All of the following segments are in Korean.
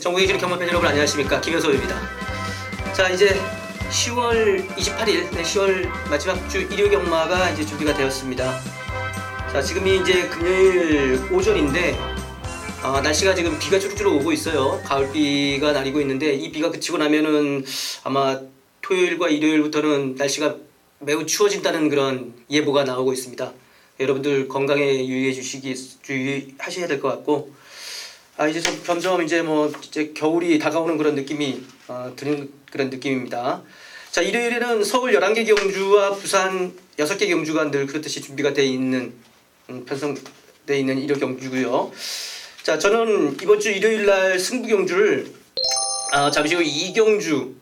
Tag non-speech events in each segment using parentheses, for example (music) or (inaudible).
네, 길 경마팬 여러분 안녕하십니까 김효섭입니다. 자 이제 10월 28일, 네, 10월 마지막 주 일요 경마가 이제 준비가 되었습니다. 자 지금이 이제 금요일 오전인데 아, 날씨가 지금 비가 주룩주룩 오고 있어요. 가을비가 내리고 있는데 이 비가 그치고 나면은 아마 토요일과 일요일부터는 날씨가 매우 추워진다는 그런 예보가 나오고 있습니다. 여러분들 건강에 유의해 주시기 주의하셔야 될 것 같고 아 이제 좀 점점 이제 뭐 이제 겨울이 다가오는 그런 느낌이 어, 드는 그런 느낌입니다. 자 일요일에는 서울 11개 경주와 부산 6개 경주가 늘 그렇듯이 준비가 돼 있는 음, 편성돼 있는 일요 경주고요. 자 저는 이번 주 일요일 날 승부 경주를 아, 잠시 후 2경주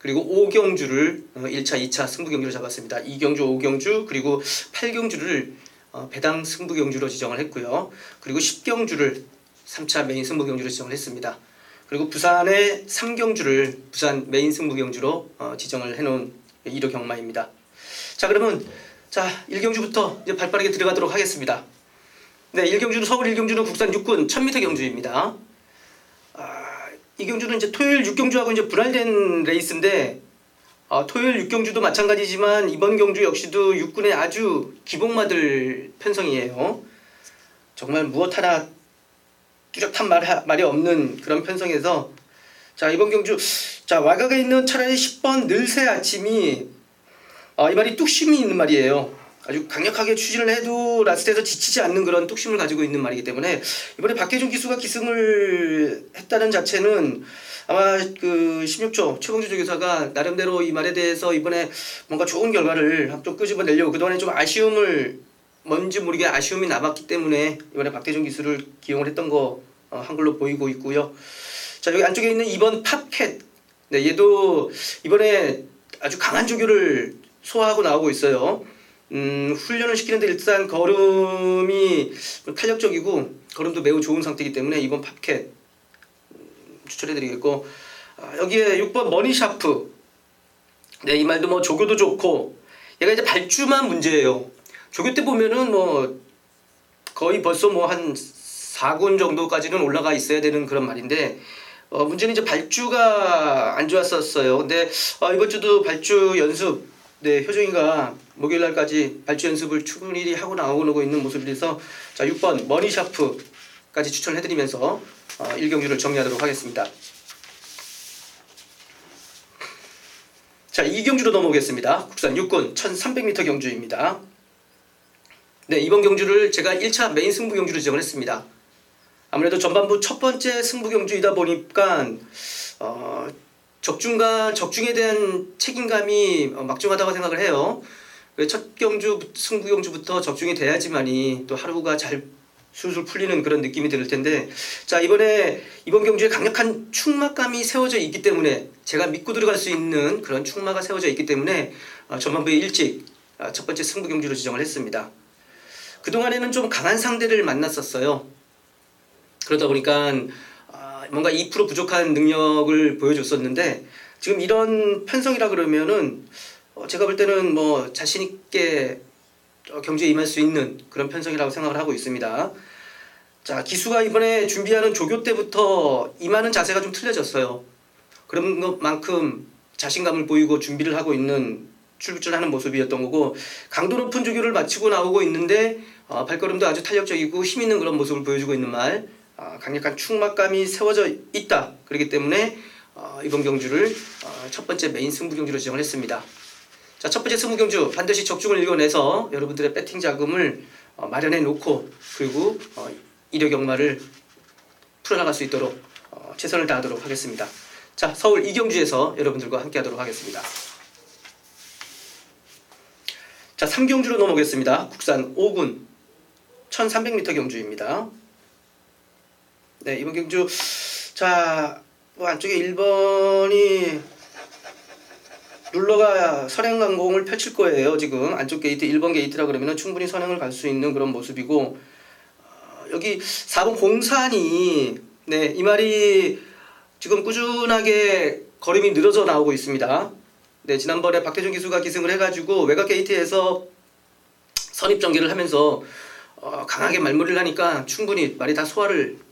그리고 5경주를 어, 1차, 2차 승부 경주로 잡았습니다. 2경주, 5경주 그리고 8경주를 어, 배당 승부 경주로 지정을 했고요. 그리고 10경주를 3차 메인 승부 경주로 지정을 했습니다. 그리고 부산의 3경주를 부산 메인 승부 경주로 어, 지정을 해놓은 1호 경마입니다. 자 그러면 자 1경주부터 이제 발빠르게 들어가도록 하겠습니다. 네 1경주는 서울 1경주는 국산 육군 1000m 경주입니다. 아, 이 경주는 이제 토요일 6경주하고 이제 분할된 레이스인데 어, 토요일 6경주도 마찬가지지만 이번 경주 역시도 육군의 아주 기복마들 편성이에요. 정말 무엇 하나 뚜렷한 말, 말이 없는 그런 편성에서 자 이번 경주 자 와각에 있는 차라리 10번 늘새 아침이 어, 이 말이 뚝심이 있는 말이에요. 아주 강력하게 추진을 해도 라스트에서 지치지 않는 그런 뚝심을 가지고 있는 말이기 때문에 이번에 박혜준 기수가 기승을 했다는 자체는 아마 그 16초 최봉주 조교사가 나름대로 이 말에 대해서 이번에 뭔가 좋은 결과를 좀 끄집어내려고 그동안에 좀 아쉬움을 뭔지 모르게 아쉬움이 남았기 때문에 이번에 박태준 기수를 기용을 했던 거 어, 한글로 보이고 있고요. 자 여기 안쪽에 있는 2번 팝캣 네, 얘도 이번에 아주 강한 조교를 소화하고 나오고 있어요. 음, 훈련을 시키는데 일단 걸음이 탄력적이고 걸음도 매우 좋은 상태이기 때문에 이번 팝캣 음, 추천해드리겠고 아, 여기에 6번 머니샤프 네, 이 말도 뭐 조교도 좋고 얘가 이제 발주만 문제예요. 조교 때 보면은 뭐 거의 벌써 뭐 한 4군 정도까지는 올라가 있어야 되는 그런 말인데 어, 문제는 이제 발주가 안 좋았었어요. 근데 어, 이번 주도 발주 연습 네, 효정이가 목요일 날까지 발주 연습을 충분히 하고 나오고 있는 모습이라서 자 6번 머니샤프까지 추천해드리면서 어, 1경주를 정리하도록 하겠습니다. 자 2경주로 넘어오겠습니다. 국산 6군 1300m 경주입니다. 네 이번 경주를 제가 1차 메인 승부 경주로 지정을 했습니다. 아무래도 전반부 첫 번째 승부 경주이다 보니까 어, 적중과 적중에 대한 책임감이 어, 막중하다고 생각을 해요. 첫 경주 승부 경주부터 적중이 돼야지만이 또 하루가 잘 술술 풀리는 그런 느낌이 들 텐데 자 이번에 이번 경주에 강력한 충막감이 세워져 있기 때문에 제가 믿고 들어갈 수 있는 그런 충마가 세워져 있기 때문에 어, 전반부에 일찍 어, 첫 번째 승부 경주로 지정을 했습니다. 그동안에는 좀 강한 상대를 만났었어요. 그러다 보니까 뭔가 2% 부족한 능력을 보여줬었는데 지금 이런 편성이라 그러면은 어, 제가 볼 때는 뭐 자신 있게 어, 경주에 임할 수 있는 그런 편성이라고 생각을 하고 있습니다. 자 기수가 이번에 준비하는 조교 때부터 임하는 자세가 좀 틀려졌어요. 그런 것만큼 자신감을 보이고 준비를 하고 있는 출출하는 모습이었던 거고 강도 높은 조교를 마치고 나오고 있는데 어, 발걸음도 아주 탄력적이고 힘 있는 그런 모습을 보여주고 있는 말 어, 강력한 충막감이 세워져 있다. 그렇기 때문에 어, 이번 경주를 어, 첫 번째 메인 승부 경주로 지정을 했습니다. 자, 첫 번째 승부 경주 반드시 적중을 읽어내서 여러분들의 배팅 자금을 마련해 놓고 그리고 일요 경마를 풀어나갈 수 있도록 최선을 다하도록 하겠습니다. 자, 서울 이경주에서 여러분들과 함께 하도록 하겠습니다. 자, 3경주로 넘어오겠습니다. 국산 5군 1300m 경주입니다. 네, 이번 경주 자, 뭐 안쪽에 1번이 룰러가 선행 강공을 펼칠 거예요. 지금 안쪽 게이트 1번 게이트라 그러면 충분히 선행을 갈 수 있는 그런 모습이고 어, 여기 4번 공산이 네, 이 말이 지금 꾸준하게 걸음이 늘어져 나오고 있습니다. 네, 지난번에 박태준 기수가 기승을 해가지고 외곽 게이트에서 선입 전개를 하면서 어, 강하게 말무리를 하니까 충분히 말이 다 소화를 해-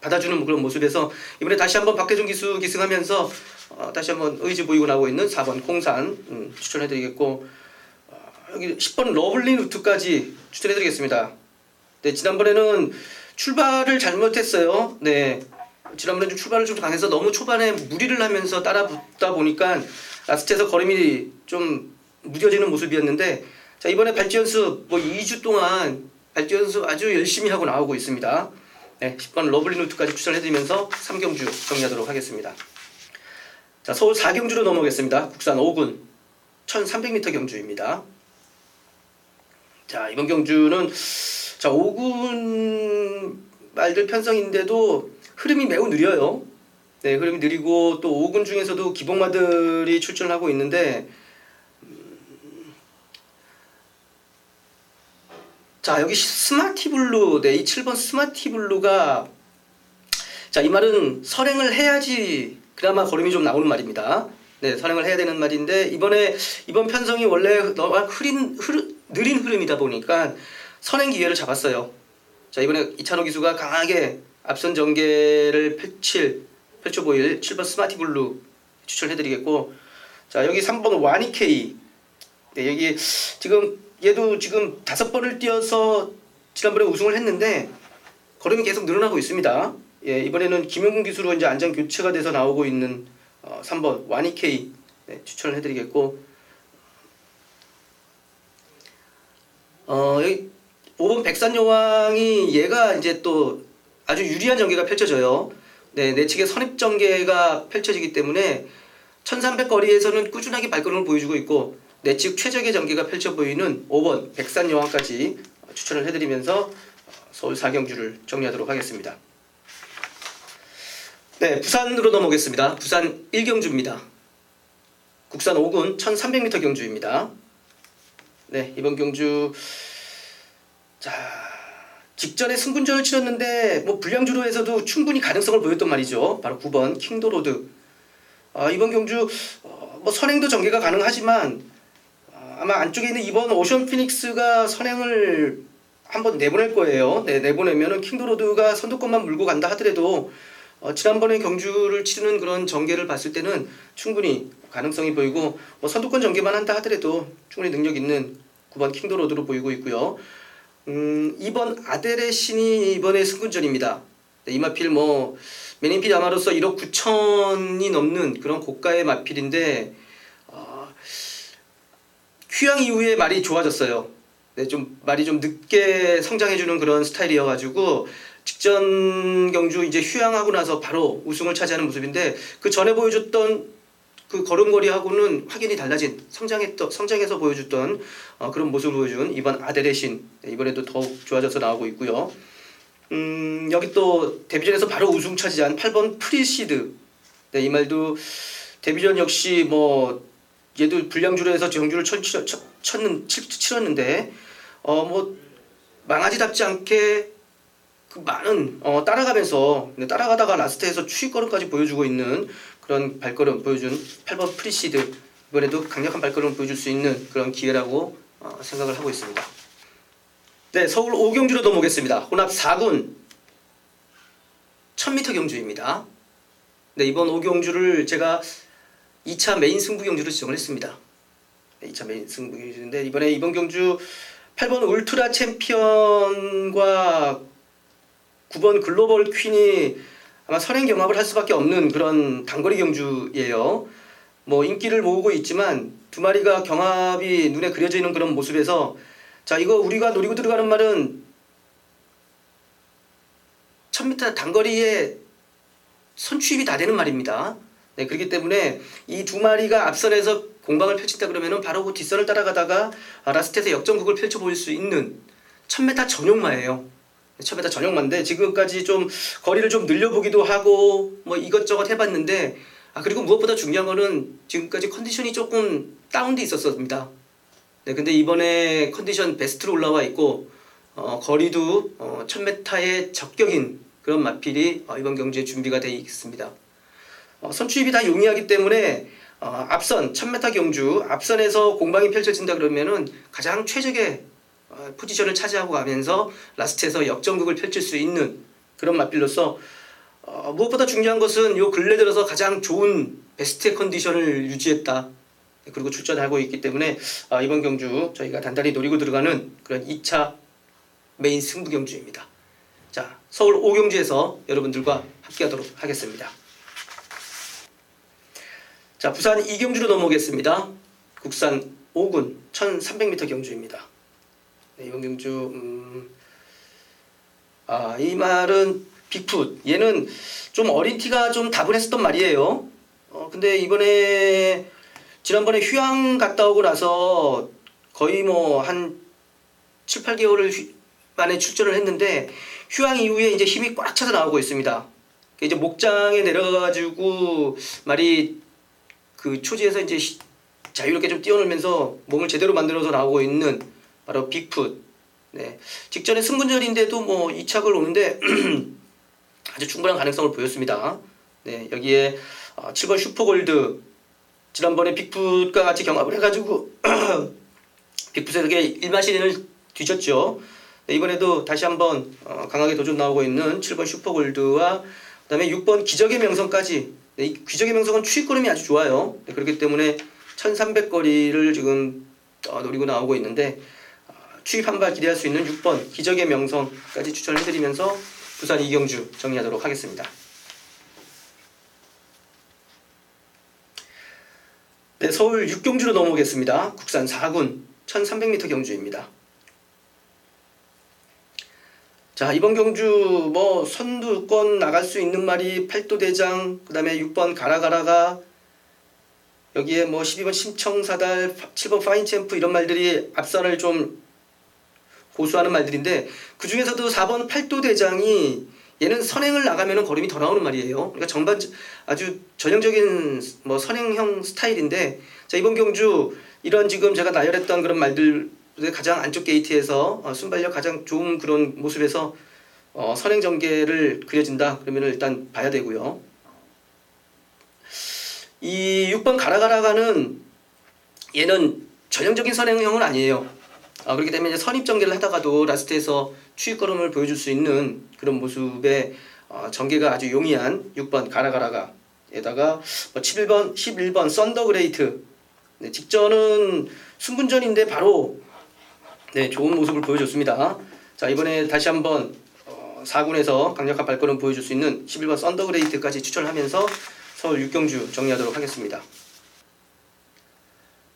받아주는 그런 모습에서 이번에 다시 한번 박혜준 기수 기승하면서 어, 다시 한번 의지 보이고 나오고 있는 4번 공산 음, 추천해드리겠고 어, 여기 10번 러블리 루트까지 추천해드리겠습니다. 네 지난번에는 출발을 잘못했어요. 네 지난번에 좀 출발을 좀 강해서 너무 초반에 무리를 하면서 따라 붙다 보니까 라스트에서 걸음이 좀 무뎌지는 모습이었는데 자 이번에 연습 뭐 2주 동안 발지 연습 아주 열심히 하고 나오고 있습니다. 네 10번 러블리 루트까지 추천해드리면서 3경주 정리하도록 하겠습니다. 자 서울 4경주로 넘어가겠습니다. 국산 5군 1300m 경주입니다. 자 이번 경주는 자 5군 말들 편성인데도 흐름이 매우 느려요. 네 흐름이 느리고 또 5군 중에서도 기복마들이 출전을 하고 있는데 자 여기 스마티블루 네 이 7번 스마티블루가 자 이 말은 선행을 해야지 그나마 걸음이 좀 나오는 말입니다. 네 선행을 해야 되는 말인데 이번에 이번 편성이 원래 너무 흐린 흐르, 느린 흐름이다 보니까 선행 기회를 잡았어요. 자 이번에 이찬호 기수가 강하게 앞선 전개를 펼칠 펼쳐 보일 7번 스마티 블루 추천해 드리겠고 자 여기 3번 와니케이 네, 여기 지금 얘도 지금 다섯 번을 뛰어서 지난번에 우승을 했는데 걸음이 계속 늘어나고 있습니다. 예, 이번에는 김용근 기수로 이제 안전 교체가 돼서 나오고 있는 어, 3번 와니케이 네, 추천을 해드리겠고 어, 여기 5번 백산여왕이 얘가 이제 또 아주 유리한 전개가 펼쳐져요. 네, 내측에 선입 전개가 펼쳐지기 때문에 1300 거리에서는 꾸준하게 발걸음을 보여주고 있고 내측 최적의 전개가 펼쳐 보이는 5번 백산 여왕까지 추천을 해드리면서 서울 4경주를 정리하도록 하겠습니다. 네, 부산으로 넘어오겠습니다. 부산 1경주입니다. 국산 5군 1300m 경주입니다. 네, 이번 경주 자 직전에 승분전을 치렀는데 뭐 불량주로에서도 충분히 가능성을 보였던 말이죠. 바로 9번 킹도로드. 아, 이번 경주 어, 뭐 선행도 전개가 가능하지만 아, 아마 안쪽에 있는 이번 오션 피닉스가 선행을 한번 내보낼 거예요. 네, 내보내면은 킹도로드가 선두권만 물고 간다 하더라도 어, 지난번에 경주를 치르는 그런 전개를 봤을 때는 충분히 가능성이 보이고 뭐 선두권 전개만 한다 하더라도 충분히 능력 있는 9번 킹도로드로 보이고 있고요. 음, 이번 아델의 신이 이번에 승군전입니다. 네, 이 마필 뭐 메닌필 아마로서 1억 9천이 넘는 그런 고가의 마필인데 어, 휴양 이후에 말이 좋아졌어요. 네, 좀 말이 좀 늦게 성장해주는 그런 스타일이어가지고 직전 경주 이제 휴양하고 나서 바로 우승을 차지하는 모습인데 그 전에 보여줬던 그 걸음걸이하고는 확연히 달라진 성장했던 성장해서 보여줬던 어, 그런 모습을 보여준 이번 아델의 신 네, 이번에도 더욱 좋아져서 나오고 있고요. 음, 여기 또 데뷔전에서 바로 우승 차지한 8번 프리시드 네, 이 말도 데뷔전 역시 뭐 얘도 불량주로 해서 쳤, 쳤는, 치렀는데 어 뭐 망아지답지 않게 그 많은 어, 따라가면서 네, 따라가다가 라스트에서 추위걸음까지 보여주고 있는 그런 발걸음 보여준 8번 프리시드 이번에도 강력한 발걸음을 보여줄 수 있는 그런 기회라고 어, 생각을 하고 있습니다. 네, 서울 5경주로 넘어오겠습니다. 혼합 4군 1000m 경주입니다. 네, 이번 5경주를 제가 2차 메인 승부 경주로 지정을 했습니다. 네, 2차 메인 승부 경주인데 이번에 이번 경주 8번 울트라 챔피언과 9번 글로벌 퀸이 아마 선행 경합을 할 수밖에 없는 그런 단거리 경주예요. 뭐 인기를 모으고 있지만 두 마리가 경합이 눈에 그려져 있는 그런 모습에서 자 이거 우리가 노리고 들어가는 말은 1000m 단거리에 선취입이 다 되는 말입니다. 네, 그렇기 때문에 이 두 마리가 앞선에서 공방을 펼친다 그러면은 바로 그 뒷선을 따라가다가 라스트에서 역전극을 펼쳐 보일 수 있는 1000m 전용마예요. 1000m 전용마인데 지금까지 좀 거리를 좀 늘려보기도 하고 뭐 이것저것 해봤는데 아 그리고 무엇보다 중요한 거는 지금까지 컨디션이 조금 다운돼 있었습니다. 네, 근데 이번에 컨디션 베스트로 올라와 있고 어, 거리도 어, 1000m의 적격인 그런 마필이 어, 이번 경주에 준비가 되어 있습니다. 어, 선취입이 다 용이하기 때문에 어, 앞선 1000m 경주 앞선에서 공방이 펼쳐진다 그러면은 가장 최적의 어, 포지션을 차지하고 가면서 라스트에서 역전극을 펼칠 수 있는 그런 맞빌로서 어, 무엇보다 중요한 것은 요 근래 들어서 가장 좋은 베스트 컨디션을 유지했다. 그리고 출전하고 있기 때문에 아, 이번 경주 저희가 단단히 노리고 들어가는 그런 2차 메인 승부 경주입니다. 자, 서울 5경주에서 여러분들과 함께하도록 하겠습니다. 자, 부산 2경주로 넘어오겠습니다. 국산 5군 1300m 경주입니다. 네, 이번 경주 음, 아, 이 말은 빅풋 얘는 좀 어린 티가 좀 다분했었던 말이에요. 어, 근데 이번에 지난번에 휴양 갔다 오고 나서 거의 뭐 한 7, 8개월을 휴, 만에 출전을 했는데 휴양 이후에 이제 힘이 꽉 차서 나오고 있습니다. 이제 목장에 내려가가지고 말이 그 초지에서 이제 자유롭게 좀 뛰어놀면서 몸을 제대로 만들어서 나오고 있는 바로 빅풋. 네. 직전에 승분전인데도 뭐 2착을 오는데 (clears throat) 아주 충분한 가능성을 보였습니다. 네, 여기에 7번 어, 슈퍼골드 지난번에 빅풋과 같이 경합을 해가지고 (clears throat) 빅풋에게 일마신을 뒤졌죠. 네, 이번에도 다시 한번 어, 강하게 도전 나오고 있는 7번 슈퍼골드와 그다음에 6번 기적의 명성까지 네, 이 기적의 명성은 추위걸음이 아주 좋아요. 네, 그렇기 때문에 1300거리를 지금 어, 노리고 나오고 있는데 어, 추입 한발 기대할 수 있는 6번 기적의 명성까지 추천해드리면서 부산 이경주 정리하도록 하겠습니다. 네, 서울 6경주로 넘어오겠습니다. 국산 4군 1300m 경주입니다. 자, 이번 경주 뭐 선두권 나갈 수 있는 말이 8도 대장, 그 다음에 6번 가라가라가 여기에 뭐 12번 심청사달, 7번 파인챔프 이런 말들이 앞선을 좀 고수하는 말들인데 그 중에서도 4번 팔도 대장이 얘는 선행을 나가면 걸음이 더 나오는 말이에요. 그러니까 전반 아주 전형적인 뭐 선행형 스타일인데 자 이번 경주 이런 지금 제가 나열했던 그런 말들 가장 안쪽 게이트에서 어, 순발력 가장 좋은 그런 모습에서 어, 선행 전개를 그려진다 그러면 일단 봐야 되고요. 이 6번 가라가라가는 얘는 전형적인 선행형은 아니에요. 아, 그렇기 때문에 선입 전개를 하다가도 라스트에서 추익걸음을 보여줄 수 있는 그런 모습의 어, 전개가 아주 용이한 6번 가라가라가 에다가 뭐 11번, 11번 썬더그레이트 네, 직전은 승분전인데 바로 네, 좋은 모습을 보여줬습니다. 자 이번에 다시 한번 어, 4군에서 강력한 발걸음 보여줄 수 있는 11번 썬더그레이트까지 추천하면서 서울 6경주 정리하도록 하겠습니다.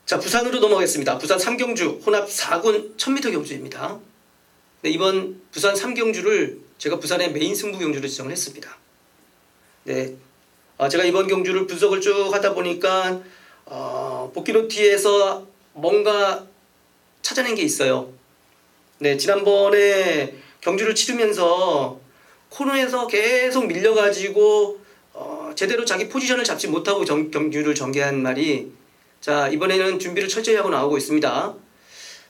자, 부산으로 넘어가겠습니다. 부산 3경주 혼합 4군 1000m 경주입니다. 네, 이번 부산 3경주를 제가 부산의 메인 승부 경주로 지정을 했습니다. 네, 어, 제가 이번 경주를 분석을 쭉 하다 보니까 어, 복귀노티에서 뭔가 찾아낸 게 있어요. 네, 지난번에 경주를 치르면서 코너에서 계속 밀려가지고 어, 제대로 자기 포지션을 잡지 못하고 정, 경주를 전개한 말이 자, 이번에는 준비를 철저히 하고 나오고 있습니다.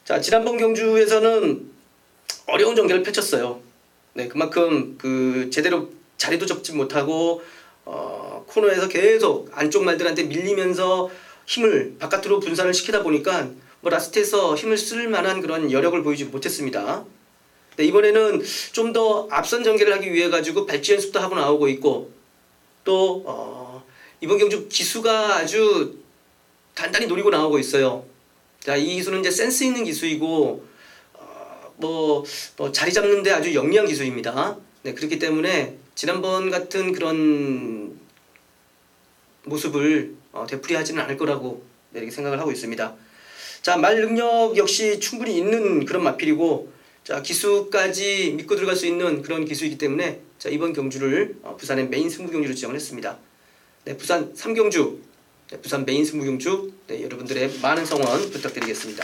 자, 지난번 경주에서는 어려운 전개를 펼쳤어요. 네, 그만큼 그 제대로 자리도 접지 못하고 어, 코너에서 계속 안쪽 말들한테 밀리면서 힘을 바깥으로 분산을 시키다 보니까 뭐 라스트에서 힘을 쓸 만한 그런 여력을 보이지 못했습니다. 네, 이번에는 좀 더 앞선 전개를 하기 위해 가지고 발지 연습도 하고 나오고 있고 또 어, 이번 경주 기수가 아주 단단히 노리고 나오고 있어요. 자, 이 기술은 이제 센스 있는 기술이고 어, 뭐, 뭐 자리 잡는데 아주 영리한 기술입니다. 네, 그렇기 때문에 지난번 같은 그런 모습을 어, 되풀이하지는 않을 거라고 네, 이렇게 생각을 하고 있습니다. 자, 말 능력 역시 충분히 있는 그런 마필이고 자, 기수까지 믿고 들어갈 수 있는 그런 기수이기 때문에 자, 이번 경주를 어, 부산의 메인 승부 경주로 지정을 했습니다. 네, 부산 3경주 네, 부산 메인 승무경주 네, 여러분들의 많은 성원 부탁드리겠습니다.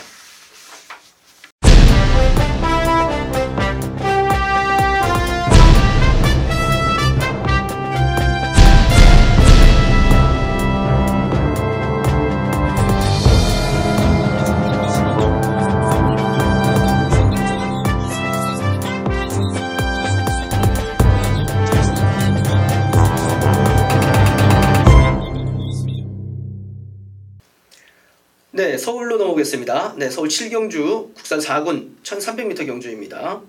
네, 서울로 넘어오겠습니다. 네, 서울 7경주 국산 4군 1300m 경주입니다.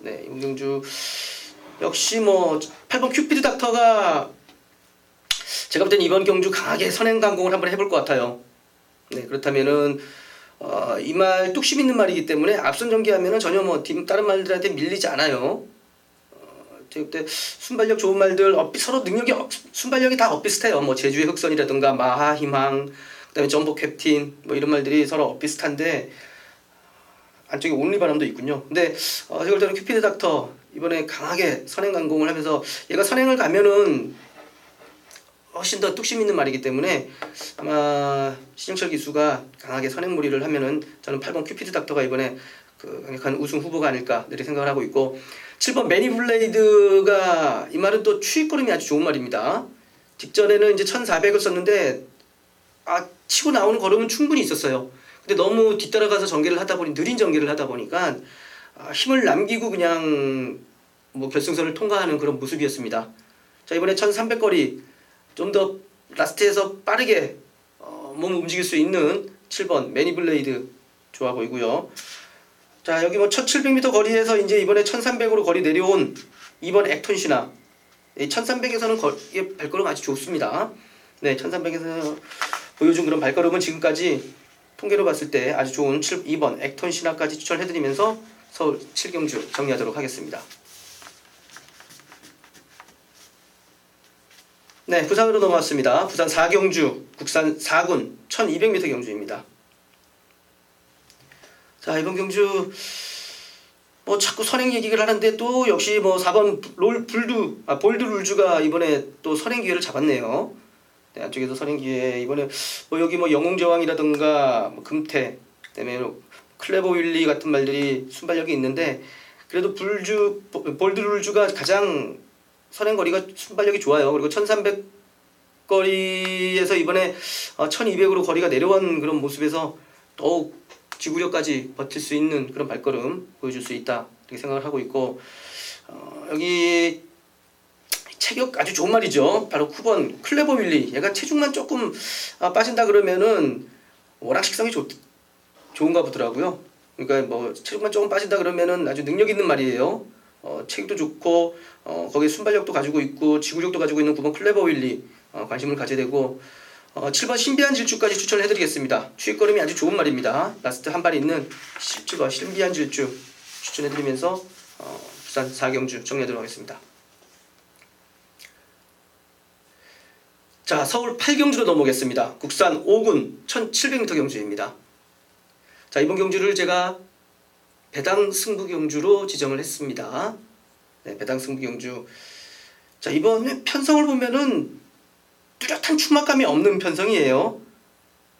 네, 이 경주 역시 뭐 8번 큐피드 닥터가 제가 볼 때는 이번 경주 강하게 선행 강공을 한번 해볼 것 같아요. 네 그렇다면은 어, 이 말 뚝심 있는 말이기 때문에 앞선 전개하면은 전혀 뭐 팀 다른 말들한테 밀리지 않아요. 어, 그때 순발력 좋은 말들 어, 서로 능력이 어, 순발력이 다 엇비슷해요. 뭐 제주의 흑선이라든가 마하 희망 그다음에 전복 캡틴 뭐 이런 말들이 서로 엇비슷한데 안쪽에 온리바람도 있군요. 근데 어, 제가 볼 때는 큐피드 닥터 이번에 강하게 선행 강공을 하면서 얘가 선행을 가면은 훨씬 더 뚝심 있는 말이기 때문에 아마 신영철 기수가 강하게 선행 무리를 하면은 저는 8번 큐피드 닥터가 이번에 그 강력한 우승 후보가 아닐까 이렇게 생각을 하고 있고 7번 매니블레이드가 이 말은 또 추입걸음이 아주 좋은 말입니다. 직전에는 이제 1400을 썼는데 아 치고 나오는 걸음은 충분히 있었어요. 근데 너무 뒤따라가서 전개를 하다 보니 느린 전개를 하다 보니까 아, 힘을 남기고 그냥 뭐 결승선을 통과하는 그런 모습이었습니다. 자 이번에 1300거리 좀 더 라스트에서 빠르게 어, 몸을 움직일 수 있는 7번 매니블레이드 좋아 보이고요. 자 여기 뭐 1700m 거리에서 이제 이번에 1300으로 거리 내려온 2번 액톤시나 1300에서는 거, 이 발걸음 아주 좋습니다. 네 1300에서 보여준 그런 발걸음은 지금까지 통계로 봤을 때 아주 좋은 7, 2번 액톤시나까지 추천해드리면서 서울 7경주 정리하도록 하겠습니다. 네, 부산으로 넘어왔습니다. 부산 4경주, 국산 4군 1200m 경주입니다. 자, 이번 경주 뭐 자꾸 선행 얘기를 하는데 또 역시 뭐 4번 롤 불두 아 볼드 룰주가 이번에 또 선행 기회를 잡았네요. 네, 안쪽에서 선행 기회 이번에 뭐 여기 뭐 영웅제왕이라든가 뭐 금태 그다음에 클레버 윌리 같은 말들이 순발력이 있는데 그래도 불주 볼드 룰주가 가장 선행 거리가 순발력이 좋아요. 그리고 1300 거리에서 이번에 1200으로 어, 거리가 내려온 그런 모습에서 더욱 지구력까지 버틸 수 있는 그런 발걸음 보여줄 수 있다 이렇게 생각을 하고 있고 어, 여기 체격 아주 좋은 말이죠. 바로 9번 클레버 윌리 얘가 체중만 조금 아, 빠진다 그러면은 워낙 식성이 좋, 좋은가 보더라고요. 그러니까 뭐 체중만 조금 빠진다 그러면은 아주 능력 있는 말이에요. 어, 체격도 좋고 어, 거기에 순발력도 가지고 있고 지구력도 가지고 있는 9번 클레버 윌리 어, 관심을 가져야 되고 어, 7번 신비한 질주까지 추천을 해드리겠습니다. 추입걸음이 아주 좋은 말입니다. 라스트 한 발 있는 17번 신비한 질주 추천해드리면서 어, 부산 4경주 정리하도록 하겠습니다. 자 서울 8경주로 넘어오겠습니다. 국산 5군 1700m 경주입니다. 자 이번 경주를 제가 배당 승부 경주로 지정을 했습니다. 네, 배당 승부 경주. 자, 이번에 편성을 보면은 뚜렷한 충막감이 없는 편성이에요.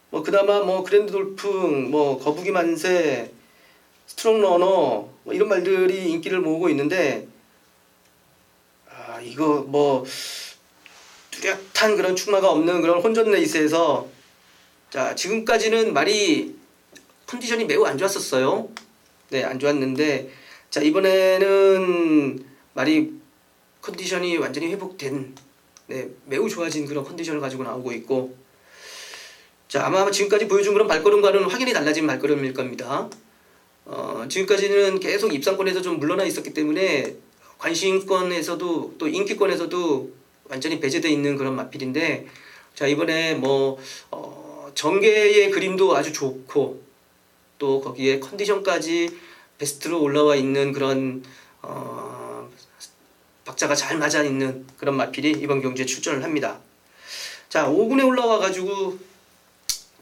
뭐 그나마 뭐 그랜드 돌풍, 뭐 거북이 만세, 스트롱 러너 뭐 이런 말들이 인기를 모으고 있는데 아, 이거 뭐 뚜렷한 그런 충마가 없는 그런 혼전 레이스에서 자, 지금까지는 말이 컨디션이 매우 안 좋았었어요. 네, 안 좋았는데 자 이번에는 말이 컨디션이 완전히 회복된 네, 매우 좋아진 그런 컨디션을 가지고 나오고 있고 자 아마 지금까지 보여준 그런 발걸음과는 확연히 달라진 발걸음일 겁니다. 어, 지금까지는 계속 입상권에서 좀 물러나 있었기 때문에 관심권에서도 또 인기권에서도 완전히 배제돼 있는 그런 마필인데 자 이번에 뭐 어, 전개의 그림도 아주 좋고 또 거기에 컨디션까지 베스트로 올라와 있는 그런 어, 박자가 잘 맞아 있는 그런 마필이 이번 경주에 출전을 합니다. 자 5군에 올라와 가지고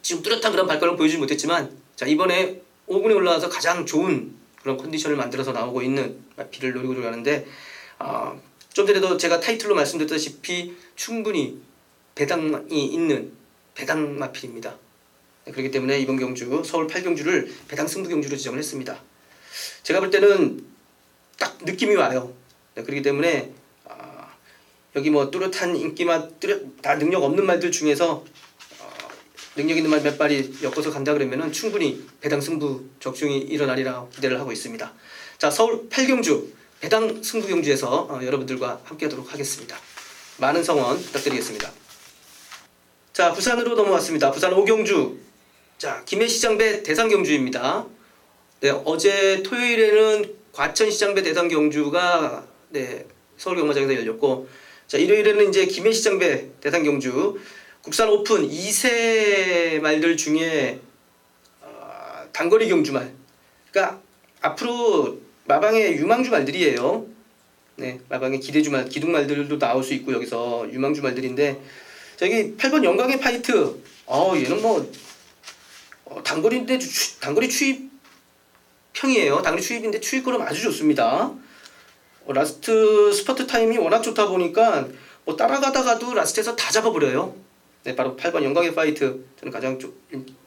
지금 뚜렷한 그런 발걸음 보여주지 못했지만 자 이번에 5군에 올라와서 가장 좋은 그런 컨디션을 만들어서 나오고 있는 마필을 노리고 들어가는데 어, 좀 전에도 제가 타이틀로 말씀드렸다시피 충분히 배당이 있는 배당 마필입니다. 네, 그렇기 때문에 이번 경주 서울 8경주를 배당 승부 경주로 지정을 했습니다. 제가 볼 때는 딱 느낌이 와요. 네, 그렇기 때문에 어, 여기 뭐 뚜렷한 인기만 뚜렷 다 능력 없는 말들 중에서 어, 능력 있는 말몇 발이 엮어서 간다 그러면은 충분히 배당 승부 적중이 일어나리라 기대를 하고 있습니다. 자 서울 8경주 배당 승부 경주에서 어, 여러분들과 함께하도록 하겠습니다. 많은 성원 부탁드리겠습니다. 자 부산으로 넘어왔습니다. 부산 5경주 자, 김해시장배 대상 경주입니다. 네, 어제 토요일에는 과천시장배 대상 경주가 네, 서울 경마장에서 열렸고 자 일요일에는 이제 김해시장배 대상 경주 국산 오픈 2세 말들 중에 어, 단거리 경주말 그러니까 앞으로 마방의 유망주 말들이에요. 네, 마방의 기대주 말, 기둥 말들도 나올 수 있고 여기서 유망주 말들인데 저기 8번 영광의 파이트. 어, 얘는 뭐 어, 단거리인데 추, 단거리 추입 평이에요. 단거리 추입인데 추입 거름 아주 좋습니다. 어, 라스트 스퍼트 타임이 워낙 좋다 보니까 뭐 따라가다가도 라스트에서 다 잡아버려요. 네, 바로 8번 영광의 파이트 저는 가장 좀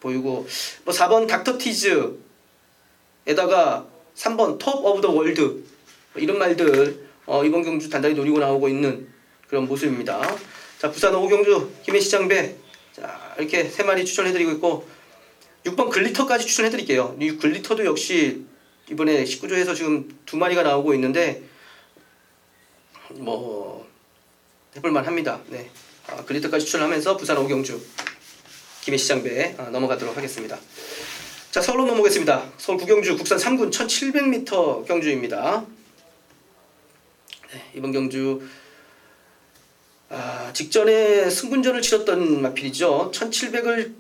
보이고 뭐 4번 닥터 티즈에다가 3번 톱 오브 더 월드 뭐 이런 말들 어, 이번 경주 단단히 노리고 나오고 있는 그런 모습입니다. 자 부산 오경주 김해 시장배 자 이렇게 세 마리 추천해드리고 있고 6번 글리터까지 추천해드릴게요. 이 글리터도 역시 이번에 19조에서 지금 두 마리가 나오고 있는데 뭐 해볼만 합니다. 네. 아, 글리터까지 추천하면서 부산 오경주 김해 시장배 아, 넘어가도록 하겠습니다. 자 서울로 넘어가겠습니다. 서울 구경주 국산 3군 1700m 경주입니다. 네, 이번 경주 아, 직전에 승군전을 치렀던 마필이죠. 1700을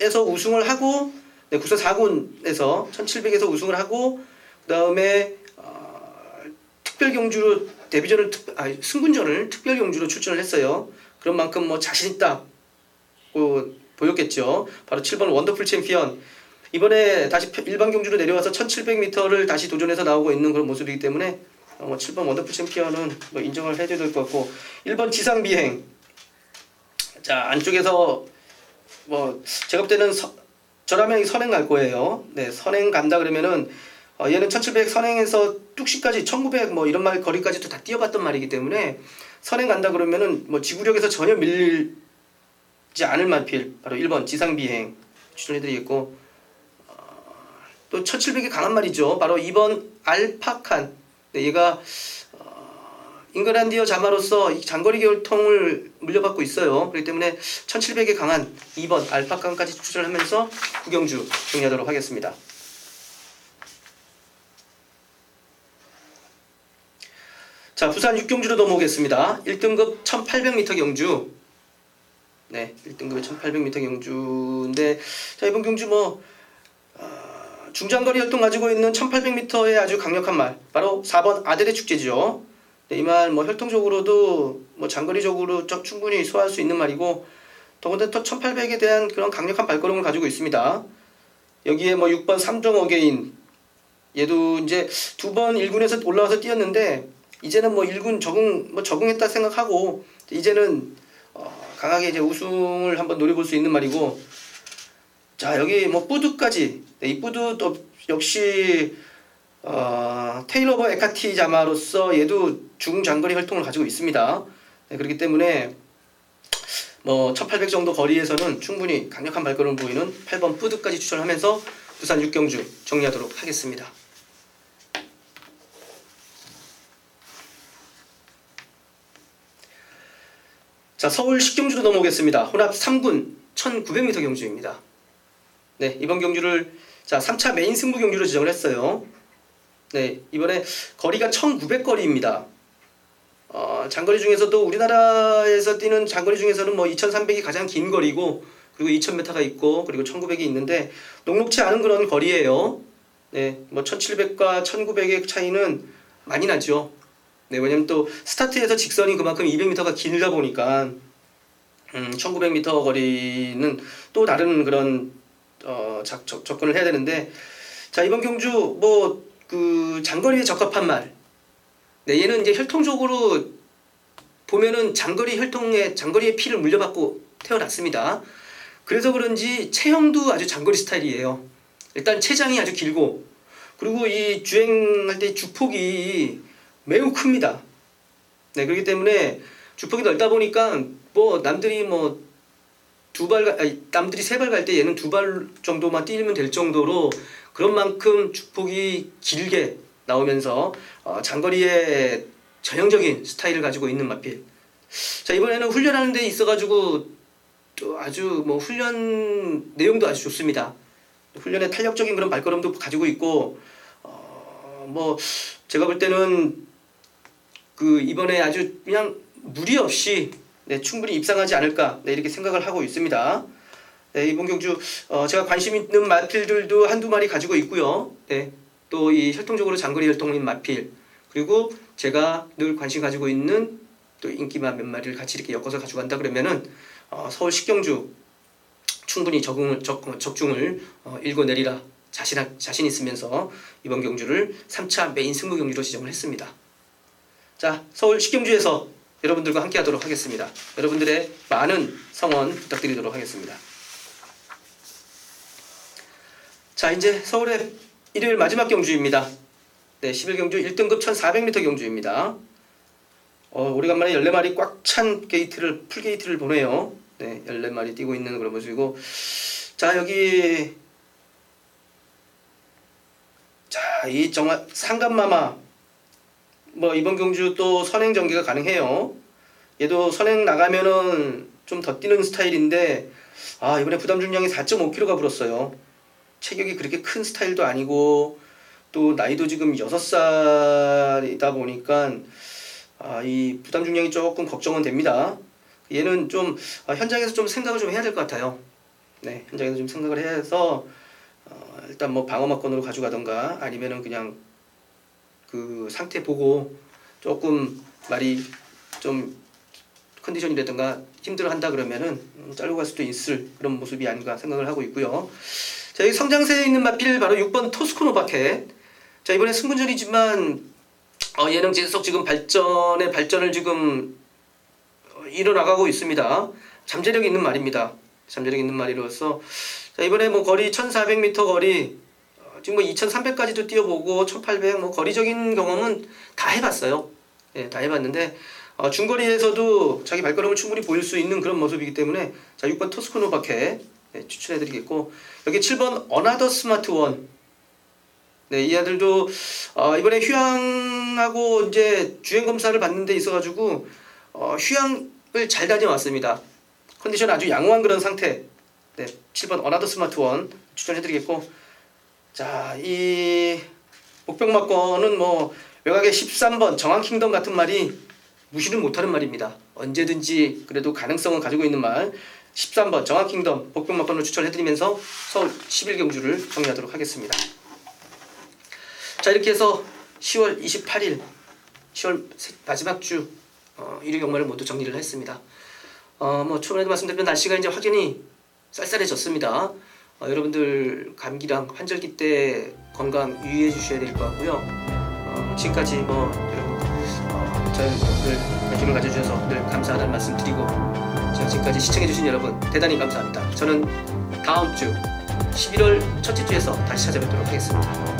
에서 우승을 하고 네, 국산 4군에서 1700에서 우승을 하고 그 다음에 어, 특별 경주로 데뷔전을 특, 아, 승군전을 특별 경주로 출전을 했어요. 그런 만큼 뭐 자신 있다고 보였겠죠. 바로 7번 원더풀 챔피언 이번에 다시 일반 경주로 내려와서 1700m를 다시 도전해서 나오고 있는 그런 모습이기 때문에 어, 뭐 7번 원더풀 챔피언은 뭐 인정을 해줘야 될 것 같고 1번 지상 비행 자 안쪽에서 뭐 제가 볼 때는 서, 저라면 선행 갈 거예요. 네, 선행 간다 그러면은 어, 얘는 1700 선행에서 뚝시까지 1900 뭐 이런 말 거리까지도 다 뛰어봤던 말이기 때문에 선행 간다 그러면은 뭐 지구력에서 전혀 밀리지 않을 만필 바로 1번 지상 비행 추천해드리겠고 어, 또 1700이 강한 말이죠. 바로 2번 알파칸 네, 얘가 잉글란디어 자마로서 장거리 결통을 물려받고 있어요. 그렇기 때문에 1700에 강한 2번 알파칸까지 추천하면서 구경주 정리하도록 하겠습니다. 자, 부산 6경주로 넘어오겠습니다. 1등급 1800m 경주. 네, 1등급의 1800m 경주인데, 자, 이번 경주 뭐, 어, 중장거리 활동 가지고 있는 1800m의 아주 강력한 말, 바로 4번 아델의 축제죠. 네, 이말 뭐 혈통적으로도 뭐 장거리적으로 충분히 소화할 수 있는 말이고 더군다나 또 1800에 대한 그런 강력한 발걸음을 가지고 있습니다. 여기에 뭐 6번 3종 어게인 얘도 이제 두 번 1군에서 올라와서 뛰었는데 이제는 뭐 1군 적응 뭐 적응했다 생각하고 이제는 어 강하게 이제 우승을 한번 노려볼 수 있는 말이고 자 여기 뭐 뿌드까지 네, 이 뿌드도 역시 어, 테일러버 에카티 자마로서 얘도 중장거리 활동을 가지고 있습니다. 네, 그렇기 때문에 뭐 1800 정도 거리에서는 충분히 강력한 발걸음을 보이는 8번 푸드까지 추천하면서 부산 육경주 정리하도록 하겠습니다. 자 서울 식경주로 넘어오겠습니다. 혼합 3군 1900m 경주입니다. 네 이번 경주를 자 3차 메인 승부 경주로 지정을 했어요. 네, 이번에 거리가 1900거리입니다. 어, 장거리 중에서도 우리나라에서 뛰는 장거리 중에서는 뭐 2300이 가장 긴 거리고 그리고 2000m가 있고 그리고 1900이 있는데 녹록치 않은 그런 거리예요. 네, 뭐 1700과 1900의 차이는 많이 나죠. 네, 왜냐면 또 스타트에서 직선이 그만큼 200m가 길다 보니까 음, 1900m 거리는 또 다른 그런 어, 작, 접, 접근을 해야 되는데 자 이번 경주 뭐 그 장거리에 적합한 말. 네, 얘는 이제 혈통적으로 보면은 장거리 혈통에 장거리의 피를 물려받고 태어났습니다. 그래서 그런지 체형도 아주 장거리 스타일이에요. 일단 체장이 아주 길고 그리고 이 주행할 때 주폭이 매우 큽니다. 네, 그렇기 때문에 주폭이 넓다 보니까 뭐 남들이 뭐 두 발, 남들이 세 발 갈 때 얘는 두 발 정도만 뛰면 될 정도로 그런 만큼 축폭이 길게 나오면서 어, 장거리에 전형적인 스타일을 가지고 있는 마필. 자 이번에는 훈련하는 데 있어가지고 또 아주 뭐 훈련 내용도 아주 좋습니다. 훈련의 탄력적인 그런 발걸음도 가지고 있고 어, 뭐 제가 볼 때는 그 이번에 아주 그냥 무리 없이 네, 충분히 입상하지 않을까 네, 이렇게 생각을 하고 있습니다. 네, 이번 경주 어, 제가 관심 있는 마필들도 한두 마리 가지고 있고요. 네, 또 이 혈통적으로 장거리 혈통인 마필 그리고 제가 늘 관심 가지고 있는 또 인기마 몇 마리를 같이 이렇게 엮어서 가져간다 그러면은 어, 서울 식경주 충분히 적응을 적, 적중을 어, 읽어내리라 자신 자신 있으면서 이번 경주를 3차 메인 승부 경주로 지정을 했습니다. 자 서울 식경주에서 여러분들과 함께 하도록 하겠습니다. 여러분들의 많은 성원 부탁드리도록 하겠습니다. 자 이제 서울의 일요일 마지막 경주입니다. 네 11경주 1등급 1400m 경주입니다. 어, 오래간만에 14마리 꽉 찬 게이트를 풀 게이트를 보네요. 네 14마리 뛰고 있는 그런 모습이고 자 여기 자 이 정말 상감마마 뭐 이번 경주 또 선행 전개가 가능해요. 얘도 선행 나가면은 좀 더 뛰는 스타일인데 아 이번에 부담 중량이 4.5kg가 불었어요. 체격이 그렇게 큰 스타일도 아니고 또 나이도 지금 6살이다 보니까 아, 이 부담 중량이 조금 걱정은 됩니다. 얘는 좀 아, 현장에서 좀 생각을 좀 해야 될 것 같아요. 네, 현장에서 좀 생각을 해서 어, 일단 뭐 방어막건으로 가져가던가 아니면은 그냥 그 상태 보고 조금 말이 좀 컨디션이라든가 힘들어한다 그러면은 음, 자르고 갈 수도 있을 그런 모습이 아닌가 생각을 하고 있고요. 자 여기 성장세에 있는 마필 바로 6번 토스코노 바켓. 자 이번에 승분전이지만 어, 예능 계속 지금 발전의 발전을 지금 어, 이뤄나가고 있습니다. 잠재력 있는 말입니다. 잠재력 있는 말이로서 자 이번에 뭐 거리 1,400m 거리 어, 지금 뭐 2,300까지도 뛰어보고 1,800 뭐 거리적인 경험은 다 해봤어요. 예, 다 해봤는데 어, 중거리에서도 자기 발걸음을 충분히 보일 수 있는 그런 모습이기 때문에 자 6번 토스코노 바켓 네, 추천해드리겠고 여기 7번 어나더 스마트 원 네, 이 아들도 어, 이번에 휴양하고 이제 주행 검사를 받는 데 있어가지고 어, 휴양을 잘 다녀왔습니다. 컨디션 아주 양호한 그런 상태. 네, 7번 어나더 스마트 원 추천해드리겠고 자, 이 목병막건은 뭐 외곽의 13번 정한 킹덤 같은 말이 무시는 못하는 말입니다. 언제든지 그래도 가능성은 가지고 있는 말 13번 정한 킹덤 복병막건을 추천해드리면서 서울 11경주를 정리하도록 하겠습니다. 자 이렇게 해서 10월 28일 10월 마지막 주 어, 일요 경마를 모두 정리를 했습니다. 어, 뭐 초반에도 말씀드린 날씨가 이제 확연히 쌀쌀해졌습니다. 어, 여러분들 감기랑 환절기 때 건강 유의해 주셔야 될 것 같고요. 어, 지금까지 뭐 여러분 어, 관심을 가져주셔서 늘 감사하다는 말씀 드리고 지금까지 시청해 주신 여러분 대단히 감사합니다. 저는 다음 주 11월 첫째 주에서 다시 찾아뵙도록 하겠습니다.